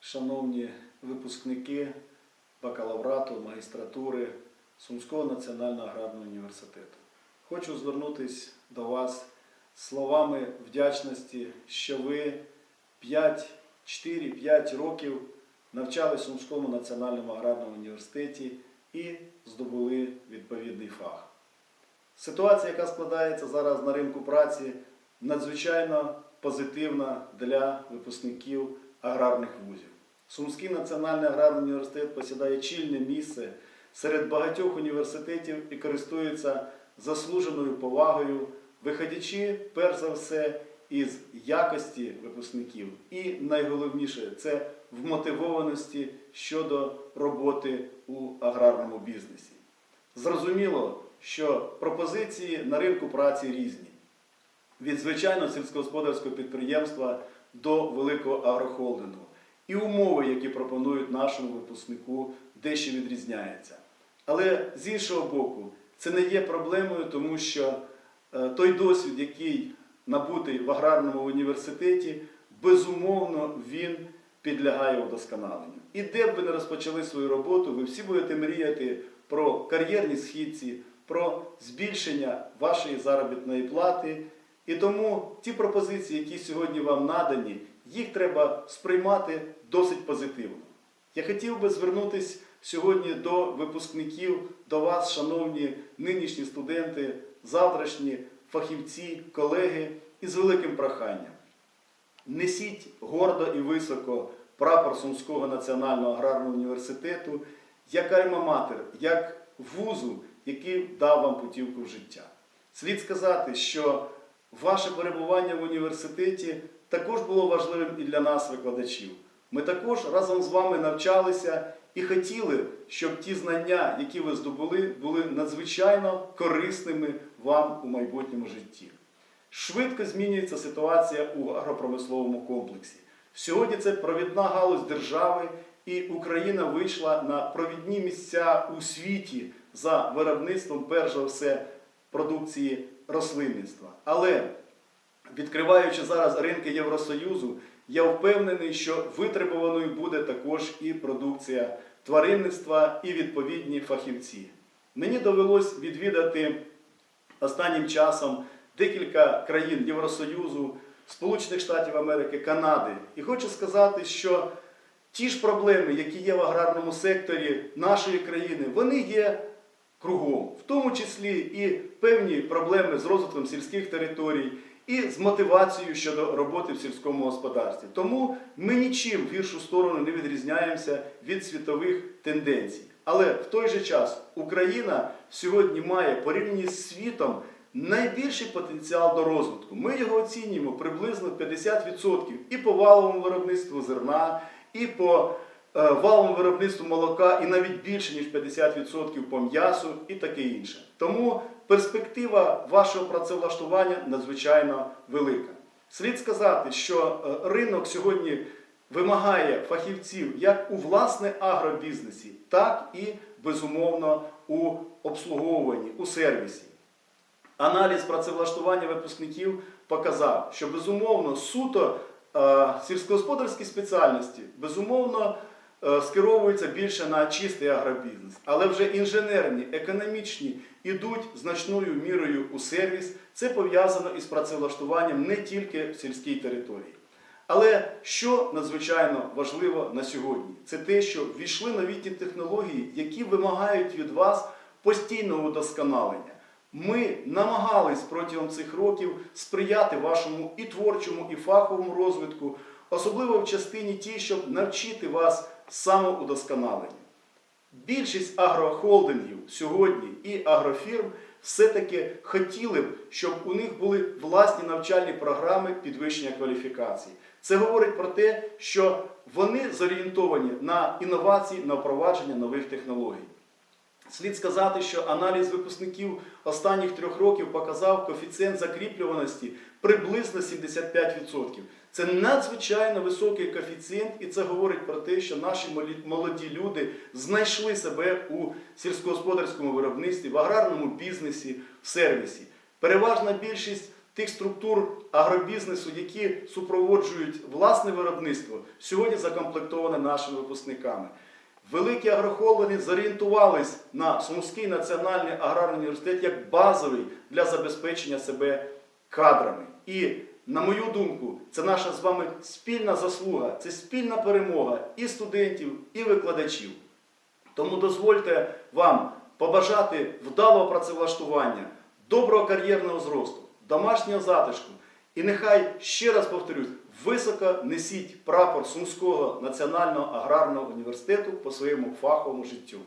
шановні випускники бакалаврату, магістратури Сумського національного аграрного університету. Хочу звернутися до вас словами вдячності, що ви 5, 4-5 років навчались в Сумському національному аграрному університеті і здобули відповідний фах. Ситуація, яка складається зараз на ринку праці, надзвичайно позитивна для випускників аграрних вузів. Сумський національний аграрний університет посідає чільне місце серед багатьох університетів і користується заслуженою повагою, виходячи, перш за все, із якості випускників. І найголовніше це вмотивованості щодо роботи у аграрному бізнесі. Зрозуміло, що пропозиції на ринку праці різні. Від звичайного сільськогосподарського підприємства до великого агрохолдингу. І умови, які пропонують нашому випускнику, дещо відрізняються. Але з іншого боку, це не є проблемою, тому що е, той досвід, який набутий в аграрному університеті, безумовно, він підлягає удосконаленню. І де б ви не розпочали свою роботу, ви всі будете мріяти про кар'єрні східці, про збільшення вашої заробітної плати. І тому ті пропозиції, які сьогодні вам надані, їх треба сприймати досить позитивно. Я хотів би звернутися сьогодні до випускників, до вас, шановні нинішні студенти, завтрашні фахівці, колеги, із великим проханням. Несіть гордо і високо прапор Сумського національного аграрного університету як альма-матер, як вузу, який дав вам путівку в життя. Слід сказати, що ваше перебування в університеті також було важливим і для нас, викладачів. Ми також разом з вами навчалися і хотіли, щоб ті знання, які ви здобули, були надзвичайно корисними вам у майбутньому житті. Швидко змінюється ситуація у агропромисловому комплексі. Сьогодні це провідна галузь держави, і Україна вийшла на провідні місця у світі за виробництвом, перш за все, продукції рослинництва. Але відкриваючи зараз ринки Євросоюзу, я впевнений, що витребуваною буде також і продукція тваринництва, і відповідні фахівці. Мені довелось відвідати останнім часом декілька країн Євросоюзу, Сполучених Штатів Америки, Канади. І хочу сказати, що ті ж проблеми, які є в аграрному секторі нашої країни, вони є кругом, в тому числі і певні проблеми з розвитком сільських територій, і з мотивацією щодо роботи в сільському господарстві. Тому ми нічим в гіршу сторону не відрізняємося від світових тенденцій. Але в той же час Україна сьогодні має порівняно з світом найбільший потенціал до розвитку. Ми його оцінюємо приблизно 50% і по валовому виробництву зерна, і по е, валовому виробництву молока, і навіть більше ніж 50% по м'ясу і таке інше. Тому перспектива вашого працевлаштування надзвичайно велика. Слід сказати, що е, ринок сьогодні вимагає фахівців як у власне агробізнесі, так і безумовно у обслуговуванні, у сервісі. Аналіз працевлаштування випускників показав, що безумовно суто е, сільськогосподарські спеціальності безумовно скеровуються більше на чистий агробізнес, але вже інженерні, економічні ідуть значною мірою у сервіс. Це пов'язано із працевлаштуванням не тільки в сільській території. Але що надзвичайно важливо на сьогодні, це те, що ввійшли новітні технології, які вимагають від вас постійного удосконалення. Ми намагались протягом цих років сприяти вашому і творчому, і фаховому розвитку, особливо в частині ті, щоб навчити вас самоудосконаленню. Більшість агрохолдингів сьогодні і агрофірм все-таки хотіли б, щоб у них були власні навчальні програми підвищення кваліфікації. Це говорить про те, що вони зорієнтовані на інновації, на впровадження нових технологій. Слід сказати, що аналіз випускників останніх трьох років показав коефіцієнт закріплюваності приблизно 75%. Це надзвичайно високий коефіцієнт, і це говорить про те, що наші молоді люди знайшли себе у сільськогосподарському виробництві, в аграрному бізнесі, в сервісі. Переважна більшість тих структур агробізнесу, які супроводжують власне виробництво, сьогодні закомплектоване нашими випускниками. Великі агрохолдинги зорієнтувались на Сумський національний аграрний університет як базовий для забезпечення себе кадрами. І, на мою думку, це наша з вами спільна заслуга, це спільна перемога і студентів, і викладачів. Тому дозвольте вам побажати вдалого працевлаштування, доброго кар'єрного зросту, домашнього затишку. І нехай, ще раз повторюсь, високо несіть прапор Сумського національного аграрного університету по своєму фаховому життю.